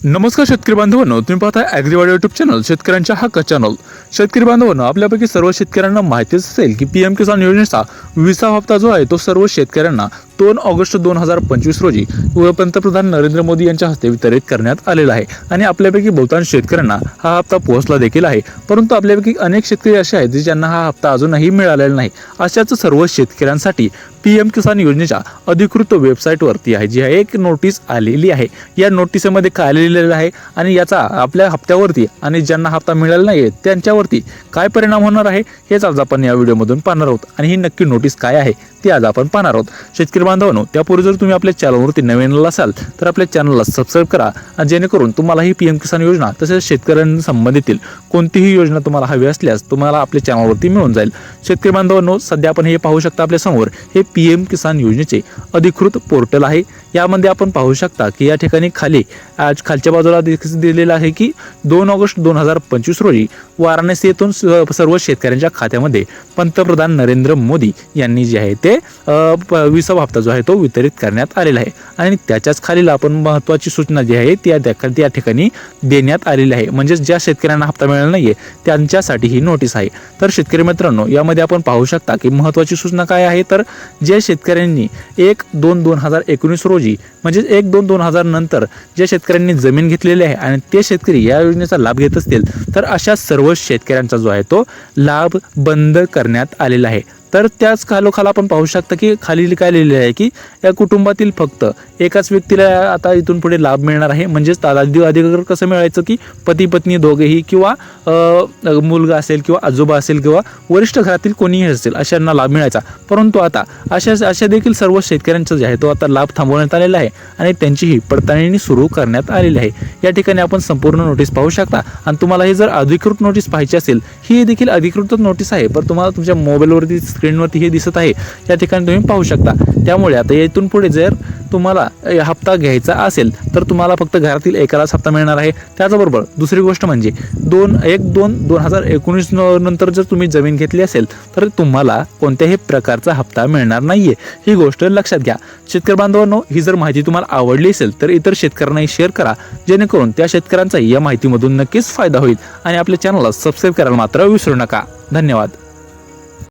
नमस्कार शेतकरी बांधवांनो तुम्ही पाहता ॲग्रीवाडी युट्यूब चॅनल शेतकऱ्यांच्या हक्क चॅनल शेतकरी बांधवांनो आपल्यापैकी सर्व शेतकऱ्यांना माहितीच असेल की पी एम किसान योजनेचा विसा हप्ता जो आहे तो सर्व शेतकऱ्यांना दोन ऑगस्ट दोन हजार पंचवीस रोजी पंतप्रधान नरेंद्र मोदी यांच्या हस्ते वितरित करण्यात आलेला आहे. आणि आपल्यापैकी बहुतांश शेतकऱ्यांना हा हप्ता पोहोचला देखील आहे. परंतु आपल्यापैकी अनेक शेतकरी असे आहेत जे ज्यांना हा हप्ता अजूनही मिळालेला नाही. अशाच सर्व शेतकऱ्यांसाठी पी एम किसान योजनेच्या अधिकृत वेबसाईटवरती आहे जी आहे एक नोटीस आलेली आहे. या नोटिसेमध्ये काय लिहिलेलं आहे आणि याचा आपल्या हप्त्यावरती आणि ज्यांना हप्ता मिळाला नाही त्यांच्यावरती काय परिणाम होणार आहे हेच आज आपण या व्हिडिओमधून पाहणार आहोत. आणि ही नक्की नोटीस काय आहे ती आज आपण पाहणार आहोत. शेतकरी बांधवांनो त्यापूर्वी जर तुम्ही आपल्या चॅनलवरती नवीन असाल तर आपल्या चॅनलला सबस्क्राईब करा आणि जेणेकरून तुम्हाला ही पी एम किसान योजना तसेच शेतकऱ्यांसंबंधीतील कोणतीही योजना तुम्हाला हवी असल्यास तुम्हाला आपल्या चॅनलवरती मिळून जाईल. शेतकरी बांधवांनो सध्या आपण हे पाहू शकता आपल्यासमोर हे पी एम किसान योजनेचे अधिकृत पोर्टल आहे. यामध्ये आपण पाहू शकता की या ठिकाणी खाली आज खालच्या बाजूला दिलेलं आहे की दोन ऑगस्ट दोन हजार पंचवीस रोजी वाराणसी येथून स- सर्व शेतकऱ्यांच्या खात्यामध्ये पंतप्रधान नरेंद्र मोदी यांनी जे आहे ते म्हणजे, ते प- विसावा हप्ता जो आहे तो वितरित करण्यात आलेला आहे. आणि त्याच्याच खालील आपण महत्त्वाची सूचना जी आहे त्या त्या ठिकाणी देण्यात आलेली आहे. म्हणजेच ज्या शेतकऱ्यांना हप्ता मिळाला नाहीये त्यांच्यासाठी ही नोटीस आहे. तर शेतकरी मित्रांनो यामध्ये आपण पाहू शकता की महत्त्वाची सूचना काय आहे? तर ज्या शेतकऱ्यांनी एक दोन दोन हजार एकोणीस रोजी म्हणजेच एक दोन दोन हजार नंतर ज्या शेतकऱ्यांनी जमीन घेतलेली आहे आणि ते शेतकरी या योजनेचा लाभ घेत असतील तर अशा सर्व शेतकऱ्यांचा जो आहे तो लाभ बंद करण्यात आलेला आहे. तर त्याच खालोखाल आपण पाहू शकता की खाली काय लिहिलेलं आहे की या कुटुंबातील फक्त एकाच व्यक्तीला आता इथून पुढे लाभ मिळणार आहे. म्हणजेच तालादी अधिकार कसं मिळायचं की पती पत्नी दोघेही किंवा मुलगा असेल किंवा आजोबा असेल किंवा वरिष्ठ घरातील कोणीही असेल अशांना लाभ मिळायचा. परंतु आता अशा अशा देखील सर्व शेतकऱ्यांचा जे आहे तो आता लाभ थांबवण्यात आलेला आहे आणि त्यांचीही पडताळणी सुरू करण्यात आलेली आहे. या ठिकाणी आपण संपूर्ण नोटीस पाहू शकता. आणि तुम्हाला ही जर अधिकृत नोटीस पाहिजे असेल ही देखील अधिकृत नोटीस आहे. पण तुम्हाला तुमच्या मोबाईलवरती स्क्रीनवरती हे दिसत आहे. या ठिकाणी तुम्ही पाहू शकता. त्यामुळे आता इथून पुढे जर तुम्हाला हप्ता घ्यायचा असेल तर तुम्हाला फक्त घरातील एकालाच हप्ता मिळणार आहे. त्याचबरोबर दुसरी गोष्ट म्हणजे दोन एक दोन दोन हजार एकोणीस नंतर जर तुम्ही जमीन घेतली असेल तर तुम्हाला कोणत्याही प्रकारचा हप्ता मिळणार नाहीये. ही गोष्ट लक्षात घ्या. शेतकरी बांधवांनो ही जर माहिती तुम्हाला आवडली असेल तर इतर शेतकऱ्यांनाही शेअर करा. जेणेकरून त्या शेतकऱ्यांचाही या माहितीमधून नक्कीच फायदा होईल. आणि आपल्या चॅनलला सबस्क्राईब करायला मात्र विसरू नका. धन्यवाद.